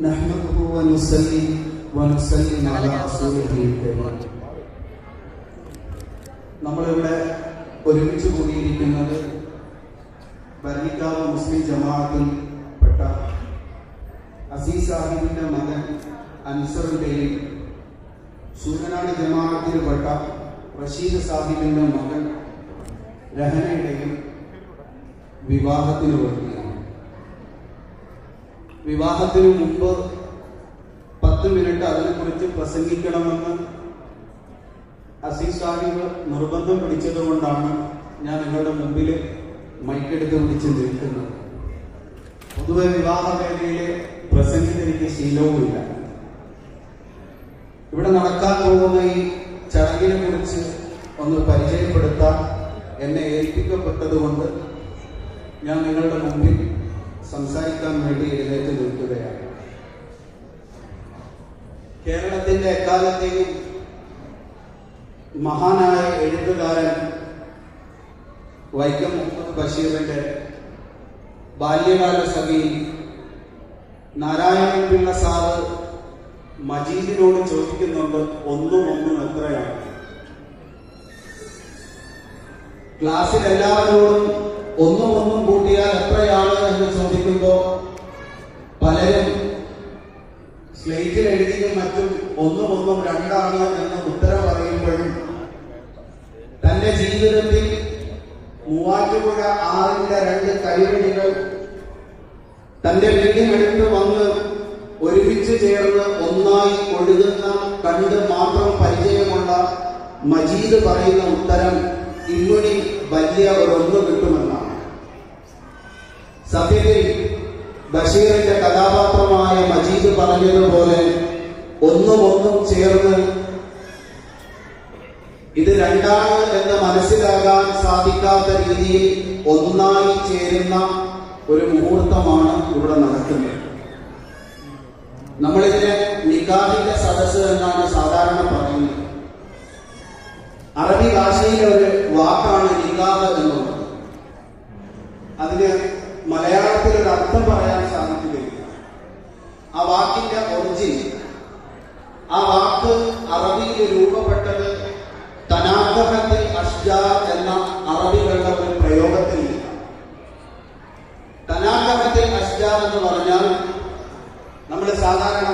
نحمده ونصلي ونسلم على رسوله الكريم നമ്മളിവിടെ ഒരുമിച്ച് കൂടിയിരിക്കുന്നത് ഭരണിക്കാവ് മുസ്ലിം ജമാഅത്തിൽ പെട്ട അസീസ് സാഹിബിന്റെ മകൻ അൻസറിന്റെയും സൂര്യനാട് ജമാഅത്തിൽപ്പെട്ട റഷീദ് സാഹിബിന്റെ മകൻ രഹനയുടെയും വിവാഹത്തിന് വേണ്ടിയാണ് വിവാഹത്തിന് മുമ്പ് പത്ത് മിനിറ്റ് അതിനെക്കുറിച്ച് പ്രസംഗിക്കണമെന്ന് അസീസ് സാഹിബ് നിർബന്ധം പിടിച്ചതുകൊണ്ടാണ് ഞാൻ നിങ്ങളുടെ മുമ്പിൽ മൈക്കെടുത്ത് പിടിച്ച് നിൽക്കുന്നത് പൊതുവെ വിവാഹവേദിയിൽ പ്രസംഗിച്ച് എനിക്ക് ശീലവുമില്ല. ഇവിടെ നടക്കാൻ പോകുന്ന ഈ ചടങ്ങിനെ കുറിച്ച് ഒന്ന് പരിചയപ്പെടുത്താൻ എന്നെ ഏൽപ്പിക്കപ്പെട്ടതുകൊണ്ട് ഞാൻ നിങ്ങളുടെ മുമ്പിൽ സംസാരിക്കാൻ വേണ്ടി എഴുന്നേറ്റ് നിൽക്കുകയാണ്. കേരളത്തിന്റെ എക്കാലത്തെയും മഹാനായ എഴുത്തുകാരൻ വൈക്കം മുഹമ്മദ് ബഷീറിന്റെ ബാല്യകാല സഭയിൽ നാരായണൻ പിള്ള സാറ് മജീദിനോട് ചോദിക്കുന്നുണ്ട് ഒന്നും ഒന്നും എത്രയാണ്? ക്ലാസ്സിൽ എല്ലാവരോടും ഒന്നും ഒന്നും കൂട്ടിയാൽ എന്ന് ചോദിക്കുമ്പോൾ പലരും സ്ലേറ്റിൽ എഴുതിയും മറ്റും ഒന്നും ഒന്നും രണ്ടാണ് എന്ന് ഉത്തരം പറയുമ്പോഴും തന്റെ ജീവിതത്തിൽ മൂവാറ്റുപുഴ ആറിന്റെ രണ്ട് കൈവഴികൾ തന്റെ വീടിനടുത്ത് വന്ന് ഒരുമിച്ച് ചേർന്ന് ഒന്നായി ഒഴുകുന്ന കണ്ട് മാത്രം പരിചയമുള്ള മജീദ് പറയുന്ന ഉത്തരം ഇമ്മുനി വലിയ ഒരൊന്ന് കിട്ടുമെന്നാണ് സത്യത്തിൽ ബഷീറിന്റെ കഥാപാത്രമായ മജീദ് പറഞ്ഞതുപോലെ ഒന്നും ഒന്നും ചേർന്ന് ഇത് രണ്ടാണ് എന്ന് മനസ്സിലാകാൻ സാധിക്കാത്ത രീതിയിൽ ഒന്നായി ചേരുന്ന ഒരു മുഹൂർത്തമാണ് ഇവിടെ നടക്കുന്നത്. നമ്മളിതിനെ നിക്കാഹിന്റെ സദസ്സ് എന്നാണ് സാധാരണ പറയുന്നത്. അറബി ഭാഷയിലെ ഒരു വാക്കാണ് നിക്കാഹ് എന്നുള്ളത് അതിന് മലയാളത്തിൽ ഒരു അർത്ഥം പറയാൻ സാധിക്കുകയില്ല ആ വാക്കിന്റെ ഒറിജിൻ ആ വാക്ക് അറബിയിൽ രൂപപ്പെട്ടത് തനാഗഹത്തിൽ അഷ്ജാർ എന്ന അറബികളുടെ ഒരു പ്രയോഗത്തിൽ തനാഗഹത്തിൽ അഷ്ജാർ എന്ന് പറഞ്ഞാൽ നമ്മൾ സാധാരണ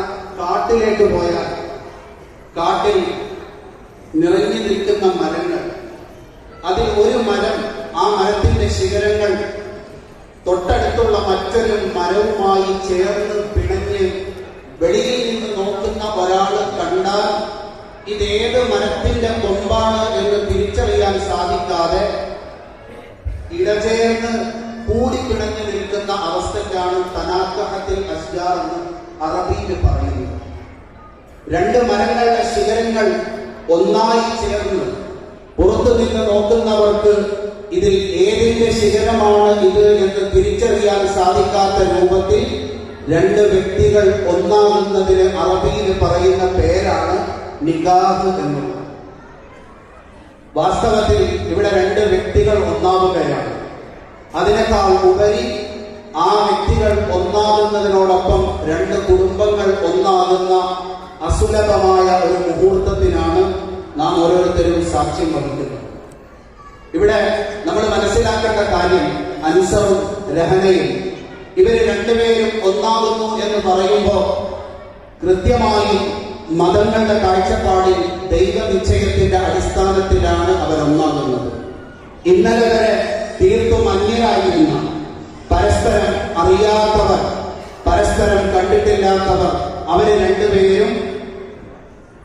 കാട്ടിലേക്ക് പോയാൽ കാട്ടിൽ നിറഞ്ഞു നിൽക്കുന്ന മരങ്ങൾ അതിൽ ഒരു മരം ആ മരത്തിന്റെ ശിഖരങ്ങൾ തൊട്ടടുത്തുള്ള മറ്റൊരു മരവുമായി ചേർന്ന് പിണഞ്ഞ് വെളിയിൽ നിന്ന് നോക്കുന്ന ഒരാൾ കണ്ടാൽ ഇതേത് മരത്തിന്റെ കൊമ്പാണ് എന്ന് തിരിച്ചറിയാൻ സാധിക്കാതെ ഇടചേർന്ന് കൂടിപ്പിണഞ്ഞു നിൽക്കുന്ന അവസ്ഥയ്ക്കാണ് തനാക്കഹത്തിൽ അസ്ജാർ എന്ന് അറബിയിൽ പറയുന്നത്. രണ്ട് മരങ്ങളുടെ ശിഖരങ്ങൾ ഒന്നായി ചേർന്ന് പുറത്തു നിന്ന് നോക്കുന്നവർക്ക് ഇതിൽ ഏതിന്റെ ശിഖരമാണ് ഇത് എന്ന് തിരിച്ചറിയാൻ സാധിക്കാത്ത രൂപത്തിൽ രണ്ട് വ്യക്തികൾ ഒന്നാകുന്നതിന് അറബിയിൽ പറയുന്ന പേരാണ് നിഗാഹ് എന്ന്. വാസ്തവത്തിൽ ഇവിടെ രണ്ട് വ്യക്തികൾ ഒന്നാവുകയാണ് അതിനേക്കാൾ ഉപരി ആ വ്യക്തികൾ ഒന്നാകുന്നതിനോടൊപ്പം രണ്ട് കുടുംബങ്ങൾ ഒന്നാകുന്ന അസുലഭമായ ഒരു മുഹൂർത്തത്തിനാണ് നാം ഓരോരുത്തരും സാക്ഷ്യം വഹിക്കുന്നത്. ഇവിടെ നമ്മൾ മനസ്സിലാക്കേണ്ട കാര്യം അൻസറും രഹനയും ഇവർ രണ്ടുപേരും ഒന്നാകുന്നു എന്ന് പറയുമ്പോൾ കൃത്യമായി മതങ്ങളുടെ കാഴ്ചപ്പാടിൽ ദൈവനിശ്ചയത്തിന്റെ അടിസ്ഥാനത്തിലാണ് അവർ ഒന്നാകുന്നത്. ഇന്നലെ വരെ തീർത്തും അന്യരായിരുന്ന പരസ്പരം അറിയാത്തവർ പരസ്പരം കണ്ടിട്ടില്ലാത്തവർ അവരെ രണ്ടുപേരും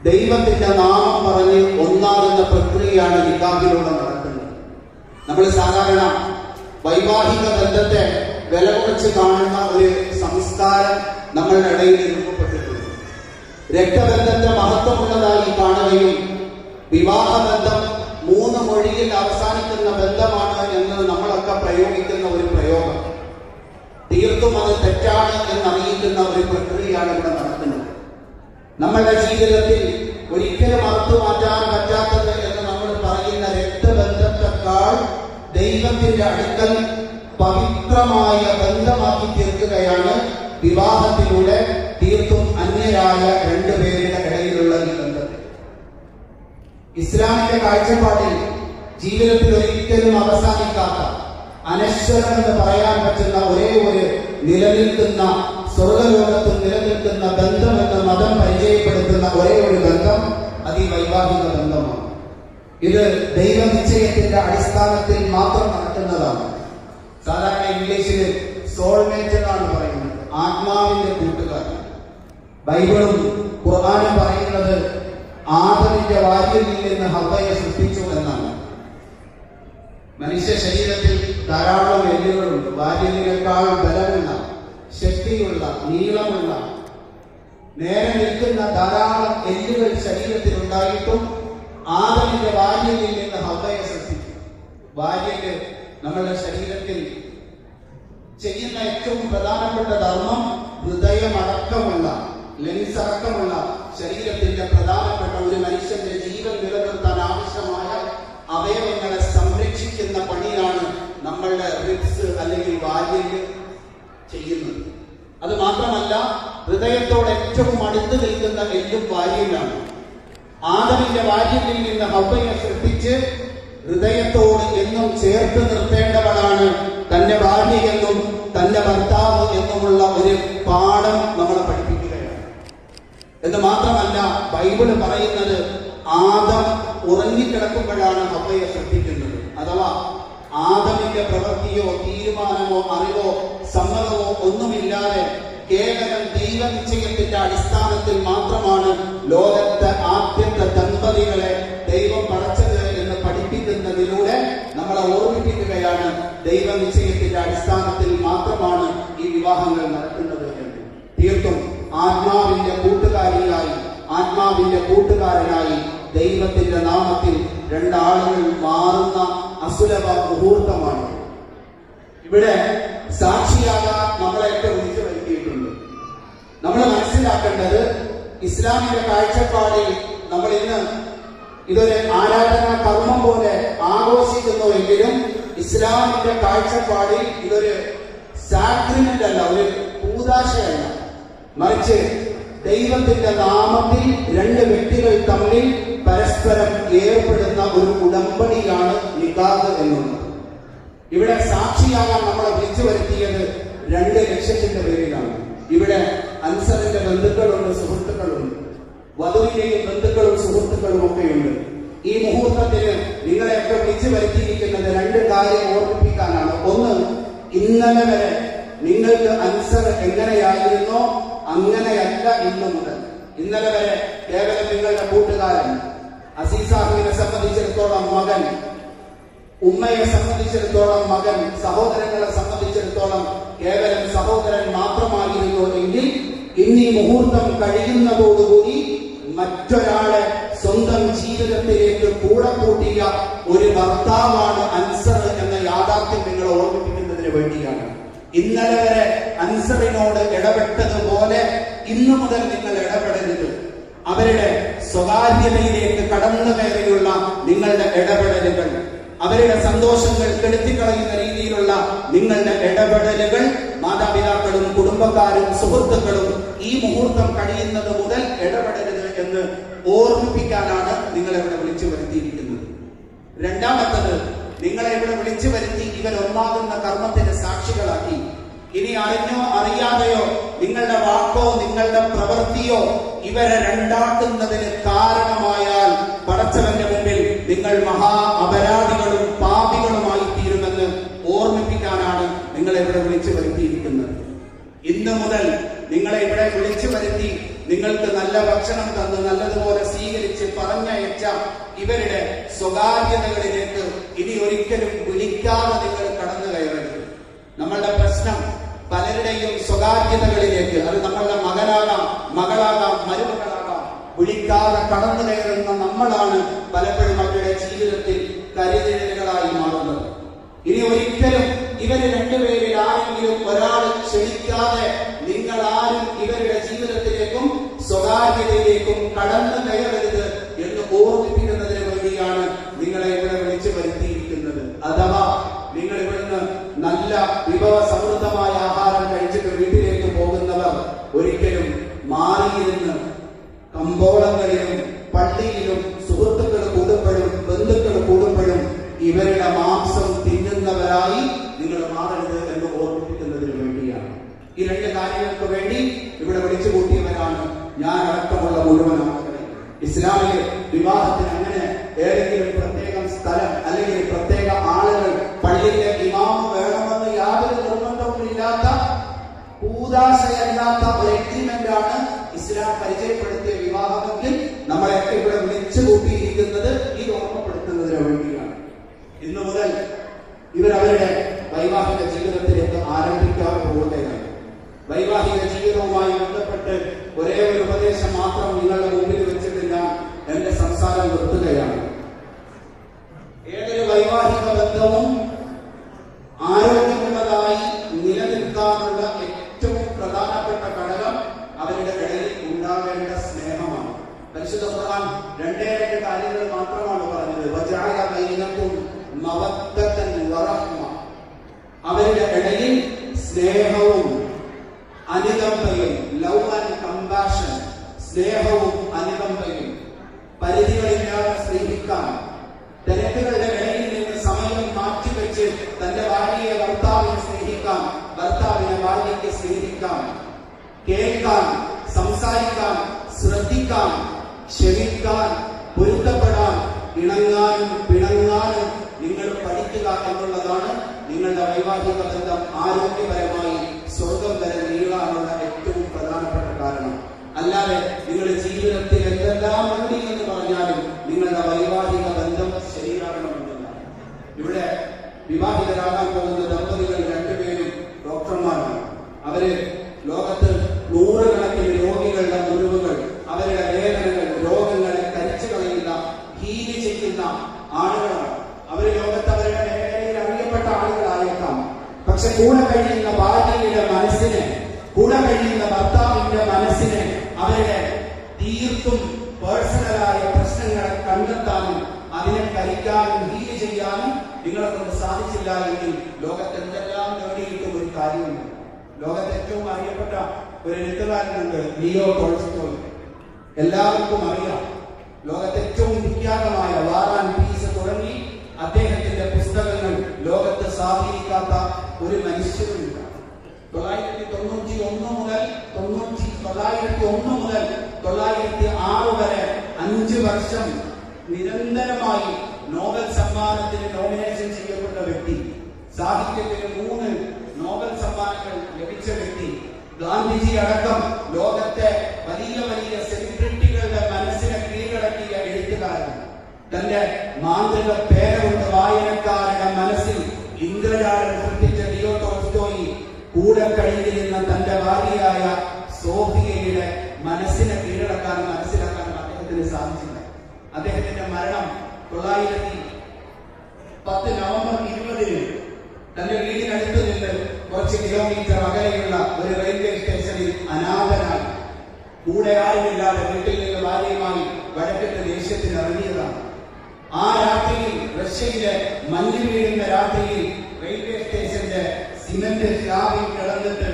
ദൈവത്തിന്റെ നാമം പറഞ്ഞ് ഒന്നാകുന്ന പ്രക്രിയയാണ് നിക്കാഹിലൂടെ നടക്കുന്നത്. നമ്മൾ സാധാരണ വൈവാഹിക ബന്ധത്തെ വില കുറച്ച് കാണുന്ന ഒരു സംസ്കാരം നമ്മളുടെ ഇടയിൽ രൂപപ്പെട്ടിട്ടുണ്ട്. രക്തബന്ധത്തെ മഹത്വമുള്ളതായി കാണുകയും വിവാഹബന്ധം മൂന്ന് മൊഴിയിൽ അവസാനിക്കുന്ന ബന്ധമാണ് എന്ന് നമ്മളൊക്കെ പ്രയോഗിക്കുന്ന ഒരു പ്രയോഗം. തീർത്തും അത് തെറ്റാണ് എന്നറിയിക്കുന്ന ഒരു പ്രക്രിയയാണ് ഇവിടെ നടക്കുന്നത്. നമ്മളുടെ ജീവിതത്തിൽ ഒരിക്കലും അർത്ഥ മാറ്റാൻ പറ്റാത്തത് എന്ന് നമ്മൾ പറയുന്ന രക്തബന്ധത്തെക്കാൾ ദൈവത്തിന്റെ അടുക്കൽ പവിത്രമായ ബന്ധമാക്കി തീർക്കുകയാണ് വിവാഹത്തിലൂടെ തീർത്തും അന്യരായ രണ്ടുപേരുടെ ഇടയിലുള്ള ഈ ബന്ധത്തെ ഇസ്ലാമിന്റെ കാഴ്ചപ്പാടിൽ ജീവിതത്തിൽ ഒരിക്കലും അവസാനിക്കാത്ത അനശ്വരം എന്ന് പറയാൻ പറ്റുന്ന ഒരേ ഒരു നിലനിൽക്കുന്ന സ്വർഗലോകത്തും നിലനിൽക്കുന്ന ബന്ധം മതം പരിചയപ്പെടുത്തുന്ന ഒരേ ഒരു ബന്ധം അത് ഈ വൈവാഹിക ബന്ധമാണ്. ഇത് ദൈവ നിശ്ചയത്തിന്റെ അടിസ്ഥാനത്തിൽ മാത്രം നടക്കുന്നതാണ്. സാധാരണ ഇംഗ്ലീഷിൽ സോൾമേറ്റ് എന്നാണ് പറയുന്നത്. ആത്മാവിന്റെ കൂട്ടുകാർ ബൈബിളും ഖുർആാനും പറയുന്നത് ആദമിന്റെ വാര്യത്തിൽ നിന്ന് ഹവയെ സൃഷ്ടിച്ചു എന്നാണ്. മനുഷ്യ ശരീരത്തിൽ ധാരാളം എല്ലുകളുണ്ട്. വാര്യലിനേക്കാൾ ബലമുള്ള ശക്തിയുള്ള നീളമുള്ള നേരെ നിൽക്കുന്ന ധാരാളം എല്ലുകൾ ശരീരത്തിൽ ഉണ്ടായിട്ടും ആദമിന്റെ ഭാര്യയിൽ നിന്ന് ഹവയെ സൃഷ്ടിച്ചു ഭാര്യയിൽ നമ്മളുടെ ശരീരത്തിൽ ചെയ്യുന്ന ഏറ്റവും പ്രധാനപ്പെട്ട ധർമ്മം ഹൃദയമടക്കമുള്ള ലെൻസ് അടക്കമുള്ള ശരീരത്തിന്റെ പ്രധാനപ്പെട്ട ഒരു മനുഷ്യന്റെ ജീവൻ നിലനിർത്താൻ ആവശ്യമായ അവയവങ്ങളെ സംരക്ഷിക്കുന്ന പണിയാണ് നമ്മളുടെ റിപ്സ് അല്ലെങ്കിൽ വാര്യൽ ചെയ്യുന്നത്. അത് മാത്രമല്ല ഹൃദയത്തോട് ഏറ്റവും അടുത്ത് നിൽക്കുന്ന എല്ലും ഭാര്യയിലാണ് ആദമിന്റെ ഭാര്യയിൽ നിന്ന് ഹവയെ ശ്രദ്ധിച്ച് ഹൃദയത്തോട് എന്നും ചേർത്ത് നിർത്തേണ്ടവളാണ് തന്റെ ഭാര്യ എന്നും തന്റെ ഭർത്താവ് എന്നുമുള്ള ഒരു പാഠം നമ്മളെ പഠിപ്പിക്കുകയാണ്. എന്ന് മാത്രമല്ല ബൈബിൾ പറയുന്നത് ആദം ഉറങ്ങിക്കിടക്കുമ്പോഴാണ് ഹവയെ ശ്രദ്ധിക്കുന്നത് അഥവാ ആദമിന്റെ പ്രവൃത്തിയോ തീരുമാനമോ അറിവോ സമ്മതമോ ഒന്നുമില്ലാതെ കേവലം ദൈവനിശ്ചയത്തിന്റെ അടിസ്ഥാനത്തിൽ മാത്രമാണ് ലോകത്തെ ആദ്യത്തെ ദമ്പതികളെ ദൈവം പടച്ചത് എന്ന് പഠിപ്പിക്കുന്നതിലൂടെ നമ്മളെ ഓർമ്മിപ്പിക്കുകയാണ്. ദൈവനിശ്ചയത്തിന്റെ അടിസ്ഥാനത്തിൽ മാത്രമാണ് ഈ വിവാഹങ്ങൾ നടക്കുന്നത് എന്ന്. തീർത്തും ആത്മാവിന്റെ കൂട്ടുകാരിയായി ആത്മാവിന്റെ കൂട്ടുകാരനായി ദൈവത്തിന്റെ നാമത്തിൽ രണ്ടാളുകൾ മാറുന്ന അസുലഭ മുഹൂർത്തമാണ്. ഇവിടെ സാക്ഷിയാകാൻ നമ്മളെയൊക്കെ നമ്മൾ മനസ്സിലാക്കേണ്ടത് ഇസ്ലാമിന്റെ കാഴ്ചപ്പാടിൽ നമ്മൾ ഇന്ന് ഇതൊരു ആരാധന കർമ്മം പോലെ ആഘോഷിക്കുന്നു എങ്കിലും ഇസ്ലാമിന്റെ കാഴ്ചപ്പാടിൽ ഇതൊരു സാക്രിമെന്റ് അല്ല ഒരു കൂതാശയല്ല മറിച്ച് ദൈവത്തിന്റെ നാമത്തിൽ രണ്ട് വ്യക്തികൾ തമ്മിൽ പരസ്പരം ഏർപ്പെടുന്ന ഒരു ഉടമ്പടിയാണ് നികാഹ് എന്നുള്ളത്. ഇവിടെ സാക്ഷിയാകാൻ നമ്മളെ വിളിച്ചു വരുത്തിയത് രണ്ട് ലക്ഷത്തിന്റെ പേരിലാണ്. ഇവിടെ അൻസറിന്റെ ബന്ധുക്കളുണ്ട് സുഹൃത്തുക്കളുണ്ട്. വധുവിന്റെയും ബന്ധുക്കളും സുഹൃത്തുക്കളും ഒക്കെയുണ്ട്. ഈ മുഹൂർത്തത്തിന് നിങ്ങളെയൊക്കെ വിളിച്ചു വരുത്തിയിരിക്കുന്നത് രണ്ട് കാര്യം ഓർമ്മിപ്പിക്കാനാണ്. ഒന്ന് ഇന്നലെ വരെ നിങ്ങൾക്ക് അൻസർ എങ്ങനെയായിരുന്നോ അങ്ങനെയല്ല ഇന്ന് മുതൽ. ഇന്നലെ വരെ കേവലം നിങ്ങളുടെ കൂട്ടുകാരൻ അസീസാഹുവിനെ സംബന്ധിച്ചിടത്തോളം മകൻ ഉമ്മയെ സംബന്ധിച്ചിടത്തോളം മകൻ സഹോദരങ്ങളെ സംബന്ധിച്ചിടത്തോളം കേവലം സഹോദരൻ മാത്രമായിരുന്നു എങ്കിൽ ഇന്നീ മുഹൂർത്തം കഴിയുന്നതോടുകൂടി മറ്റൊരാളെ സ്വന്തം ജീവിതത്തിലേക്ക് കൂടെ കൂട്ടിയ ഒരു ഭർത്താവാണ് അൻസർ എന്ന യാഥാർത്ഥ്യം നിങ്ങൾ ഓർമ്മിപ്പിക്കുന്നതിന് വേണ്ടിയാണ്. ഇന്നലെ വരെ അൻസറിനോട് ഇടപെട്ടതുപോലെ ഇന്നു മുതൽ നിങ്ങൾ ഇടപെടരുത്. അവരുടെ സ്വകാര്യതയിലേക്ക് കടന്നു കയറിയുള്ള നിങ്ങളുടെ ഇടപെടലുകൾ. അവരുടെ സന്തോഷങ്ങൾ കെടുത്തിക്കളയുന്ന രീതിയിലുള്ള നിങ്ങളുടെ ഇടപെടലുകൾ മാതാപിതാക്കളും കുടുംബക്കാരും സുഹൃത്തുക്കളും ഈ മുഹൂർത്തം കഴിയുന്നത് മുതൽ ഇടപെടരുത് എന്ന് ഓർമ്മിപ്പിക്കാനാണ് നിങ്ങളെ ഇവിടെ വിളിച്ചു വരുത്തിയിരിക്കുന്നത്. രണ്ടാമത്തത് നിങ്ങളെ ഇവിടെ വിളിച്ചു വരുത്തി ഇവർ ഒന്നാകുന്ന കർമ്മത്തിന്റെ സാക്ഷികളാക്കി. ഇനി അറിഞ്ഞോ അറിയാതെയോ നിങ്ങളുടെ വാക്കോ നിങ്ങളുടെ പ്രവൃത്തിയോ ഇവരെ രണ്ടാക്കുന്നതിന് കാരണമായാൽ പടച്ചവന്റെ മുമ്പിൽ മഹാ അപരാധികളും പാപികളുമായി തീരുമെന്ന് ഓർമ്മിപ്പിക്കാനാണ് നിങ്ങളെ ഇവിടെ വിളിച്ചു വരുത്തിയിരിക്കുന്നത്. ഇന്ന് മുതൽ നിങ്ങളെ ഇവിടെ വിളിച്ചു വരുത്തി നിങ്ങൾക്ക് നല്ല ഭക്ഷണം തന്ന് നല്ലതുപോലെ സ്വീകരിച്ച് പറഞ്ഞയച്ച ഇവരുടെ സ്വകാര്യതകളിലേക്ക് ഇനി ഒരിക്കലും വിളിക്കാതെ നിങ്ങൾ കടന്നു കയറരുത്. നമ്മളുടെ പ്രശ്നം പലരുടെയും സ്വകാര്യതകളിലേക്ക് അത് നമ്മളുടെ മകനാകാം മകളാകാം മരുമകളാകാം വിളിക്കാതെ കടന്നു കയറുന്ന നമ്മളാണ് പലപ്പോഴും അവരുടെ ജീവിതത്തിൽ കരുതലുകളായി മാറുന്നത്. ഇനി ഒരിക്കലും ഇവർ രണ്ടുപേരിൽ ആരെങ്കിലും ഒരാൾ ക്ഷണിക്കാതെ നിങ്ങൾ ആരും ഇവരുടെ ജീവിതത്തിലേക്കും സ്വകാര്യതയിലേക്കും കടന്നു കയറരുത് എന്ന് ഓർമ്മിപ്പിക്കുന്നതിന് വേണ്ടിയാണ് നിങ്ങളെ ഇവിടെ വിളിച്ചു വരുത്തിയിരിക്കുന്നത്. അഥവാ നിങ്ങൾ ഇവിടുന്ന് നല്ല വിഭവ സമൃദ്ധമായ ആഹാരം കഴിച്ചിട്ട് വീട്ടിലേക്ക് പോകുന്നവർ ഒരിക്കലും മാറിയിരുന്ന് കമ്പോളങ്ങളിലും പള്ളിയിലും കാര്യങ്ങൾക്ക് വേണ്ടി ഇവിടെ വിളിച്ചു കൂട്ടിയവരാണ് ഞാൻ അടക്കമുള്ള മുഴുവൻ ആളുകളെ. ഇസ്ലാമിലെ വിവാഹത്തിന് അങ്ങനെ ഏതെങ്കിലും പ്രത്യേകം സ്ഥലം അല്ലെങ്കിൽ പ്രത്യേക ആളുകൾ പള്ളിയിലെ ഇമാമ വേണമെന്ന് യാതൊരു നിർബന്ധവും ഇല്ലാത്ത കൂതാശയല്ലാത്ത ഒരു എഗ്രിമെന്റ് ആണ് ഇസ്ലാം പരിചയപ്പെടുത്തിയ വിവാഹമെങ്കിൽ നമ്മളെയൊക്കെ ഇവിടെ വിളിച്ചു കൂട്ടിയിരിക്കുന്നത് ഇത് ഓർമ്മപ്പെടുത്തുന്നതിന് വേണ്ടിയാണ് ഇന്നു മുതൽ ഇവരവരുടെ വൈവാഹിക ജീവിതത്തിലേക്ക് ആരംഭിക്കാൻ പോകുകയാണ് വൈവാഹിക ജീവിതവുമായി ബന്ധപ്പെട്ട് ഒരേ ഒരു ഉപദേശം മാത്രം നിങ്ങളുടെ മുമ്പിൽ വെച്ചിട്ട് ഞാൻ എന്റെ സംസാരം നിർത്തുകയാണ് ഏതൊരു വൈവാഹിക ബന്ധവും ആരോഗ്യമുള്ളതായി നിലനിൽക്കാനുള്ള ഏറ്റവും പ്രധാനപ്പെട്ട ഘടകം അവരുടെ ഇടയിൽ ഉണ്ടാകേണ്ട സ്നേഹമാണ് പരിശുദ്ധ ഖുർആൻ രണ്ടേ രണ്ട് കാര്യങ്ങൾ മാത്രമാണ് പറഞ്ഞത് വജഅല ബൈനക്കും മവദ്ദതൻ വറഹ്മ അവരുടെ ഇടയിൽ സ്നേഹവും അനുകമ്പയും ലവ് ആൻഡ് കമ്പാഷൻ സ്നേഹവും അനുകമ്പയും പരിധികളില്ലാതെ സ്നേഹിക്കാൻ തിരക്കുകളുടെ ഇടയിൽ നിന്ന് സമയം മാറ്റിവെച്ച് തന്റെ ഭാര്യയെ ഭർത്താവിനെ സ്നേഹിക്കാം ഭർത്താവിനെ ഭാര്യയ്ക്ക് സ്നേഹിക്കാം കേൾക്കാൻ സംസാരിക്കാൻ ശ്രദ്ധിക്കാൻ ക്ഷമിക്കാൻ പൊരുത്തപ്പെടാൻ ഇണങ്ങാനും പിണങ്ങാനും നിങ്ങൾ പഠിക്കുക എന്നുള്ളതാണ് നിങ്ങളുടെ വൈവാഹിക ബന്ധം ആരോഗ്യപരമായി സ്വർഗം വരെ നീളാനുള്ള ഏറ്റവും പ്രധാനപ്പെട്ട കാരണം. അല്ലാതെ നിങ്ങളുടെ ജീവിതത്തിൽ എന്തെല്ലാം ഉണ്ട് എന്ന് പറഞ്ഞാലും നിങ്ങളുടെ വൈവാഹിക ബന്ധം ശരിയാകണമെന്നില്ല ഇവിടെ വിവാഹിതരാകാൻ പോകുന്ന ദമ്പതികൾ രണ്ടുപേരും ഡോക്ടർമാരാണ് അവർ ലോകത്ത് നൂറുകണക്കിന് രോഗികളുടെ മുറിവുകൾ അവരുടെ വേദനകൾ രോഗങ്ങളെ കരിച്ചു കളയുന്ന ഹീൽ ചെയ്യുന്ന ആളുകളാണ് അവർ ലോകത്ത് അവരുടെ മേഖലയിൽ അറിയപ്പെട്ട ആളുകളായേക്കാം പക്ഷെ കൂടെ കഴിയുന്ന ഭാര്യയുടെ മനസ്സിനെ കൂടെ കഴിയുന്ന ഭർത്താവിന്റെ മനസ്സിനെ അവരുടെ തീർത്തും പേഴ്സണലായ പ്രശ്നങ്ങളെ കണ്ടെത്താനും അതിനെ കരിക്കാനും ഹീൽ ചെയ്യാനും നിങ്ങളെ കൊണ്ട് സാധിച്ചില്ല എങ്കിൽ ലോകത്ത് നേടിയിട്ടും ഒരു കാര്യമുണ്ട് ലോകത്ത് ഏറ്റവും അറിയപ്പെട്ട ഒരു എഴുത്തുകാരനുണ്ട് ലിയോ ടോൾസ്റ്റോൾ എല്ലാവർക്കും അറിയാം ലോകത്ത് ഏറ്റവും വിഖ്യാതമായ വാർ ആൻഡ് പീസ് തുടങ്ങി അദ്ദേഹത്തിന്റെ പുസ്തകങ്ങൾ ലോകത്ത് സ്വാധീനിക്കാത്ത ഒരു മനുഷ്യരുമില്ല തൊള്ളായിരത്തി തൊണ്ണൂറ്റി ഒന്ന് മുതൽ തൊണ്ണൂറ്റി തൊള്ളായിരത്തി ഒന്ന് മുതൽ തൊള്ളായിരത്തി ആറ് വരെ അഞ്ച് വർഷം നിരന്തരമായി നോബൽ സമ്മാനത്തിന് നോമിനേഷൻ ചെയ്യപ്പെട്ട വ്യക്തി. സാഹിത്യത്തിന് മൂന്ന് നോബൽ സമ്മാനങ്ങൾ ലഭിച്ച വ്യക്തി. ഗാന്ധിജി അടക്കം ലോകത്തെ വലിയ വലിയ സെലിബ്രിറ്റികളുടെ മനസ്സിനെ കീഴടക്കിയ എഴുത്തുകാരൻ. തന്റെ മാന്ത്രിക പേരുള്ള വായനക്കാരുടെ മനസ്സിൽ ഇന്ദ്രജാലം കൂടെ കഴിഞ്ഞിരുന്ന തന്റെ ഭാര്യയായ സോഫിയയുടെ മനസ്സിനെ കീഴടക്കാൻ മനസ്സിലാക്കാനും അദ്ദേഹത്തിന് സാധിച്ചില്ല. അദ്ദേഹത്തിന്റെ മരണം തൊള്ളായിരത്തി പത്ത് നവംബർ ഇരുപതിന് തന്റെ വീടിനടുത്ത് നിന്ന് കുറച്ച് കിലോമീറ്റർ അകലെയുള്ള ഒരു റെയിൽവേ സ്റ്റേഷനിൽ അനാഥനായി. കൂടെ ആരുമില്ലാതെ വീട്ടിൽ നിന്ന് ഭാര്യയുമായി വടക്കത്തെ ദേഷ്യത്തിന് ഇറങ്ങിയതാണ്. ആ രാത്രിയിൽ റഷ്യയിലെ മഞ്ഞ് വീഴുന്ന രാത്രിയിൽ റെയിൽവേ സിമന്റ് സ്ലാബിൽ കിടന്നിട്ട്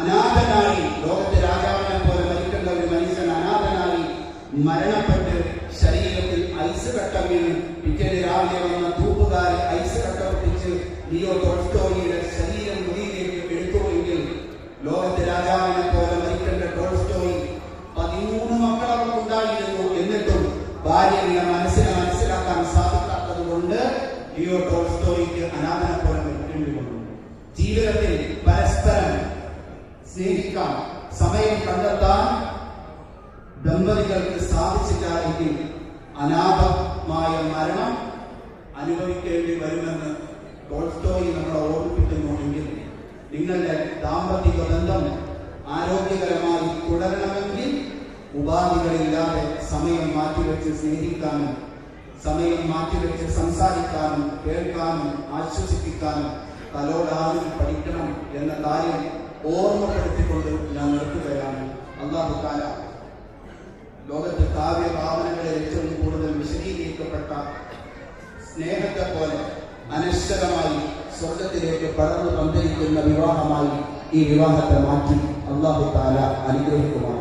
അനാഥനായി ലോകത്തെ രാജാവിനെ പോലെ മരിക്കേണ്ട ഒരു മനുഷ്യൻ അനാഥനായി മരണപ്പെട്ട് ശരീരത്തിൽ ഐസ് കട്ട വീണ് പിറ്റേന്ന് രാവിലെ വന്ന തൂപ്പുകാരെ ഐസ് കട്ട പിടിച്ച് ലിയോ ടോൾസ്റ്റോയിയുടെ ശരീരം മുറിയിലേക്ക് എടുത്തുവെങ്കിൽ ലോകത്തെ രാജാവിനെ പോലെ മരിക്കേണ്ട ടോൾസ്റ്റോയി പതിമൂന്ന് മക്കൾ അവർക്കുണ്ടായിരുന്നു എന്നിട്ടും ഭാര്യയുടെ മനസ്സിനെ മനസ്സിലാക്കാൻ സാധിക്കാത്തത് കൊണ്ട് ലിയോ ടോൾസ്റ്റോയിക്ക് അനാഥനെ പോലെ മരിക്കേണ്ടി വന്നു. ജീവിതത്തിൽ പരസ്പരം സ്നേഹിക്കാൻ സമയം കണ്ടെത്താൻ ദമ്പതികൾക്ക് സാധിച്ചില്ല എങ്കിൽ അനാഥമായ മരണം അനുഭവിക്കേണ്ടി വരുമെന്ന് ടോൾസ്റ്റോയി നമ്മളെ ഓർമ്മിപ്പിക്കുന്നുണ്ടെങ്കിൽ നിങ്ങളുടെ ദാമ്പത്തിക ബന്ധം ആരോഗ്യകരമായി തുടരണമെങ്കിൽ ഉപാധികളില്ലാതെ സമയം മാറ്റിവെച്ച് സ്നേഹിക്കാനും സമയം മാറ്റിവെച്ച് സംസാരിക്കാനും കേൾക്കാനും ആശ്വസിപ്പിക്കാനും തലോടാനും പഠിക്കണം എന്ന കാര്യം ഓർമ്മപ്പെടുത്തിക്കൊണ്ട് ഞാൻ നിർത്തുകയാണ്. അള്ളാഹു താല ലോകത്ത് കാവ്യഭാവനകളിൽ ഏറ്റവും കൂടുതൽ വിശദീകരിക്കപ്പെട്ട സ്നേഹത്തെ പോലെ അനശ്വരമായി സ്വർഗത്തിലേക്ക് പടർന്നു പന്തലിക്കുന്ന വിവാഹമായി ഈ വിവാഹത്തെ മാറ്റി അള്ളാഹു താല അനുഗ്രഹിക്കുമാറാണ്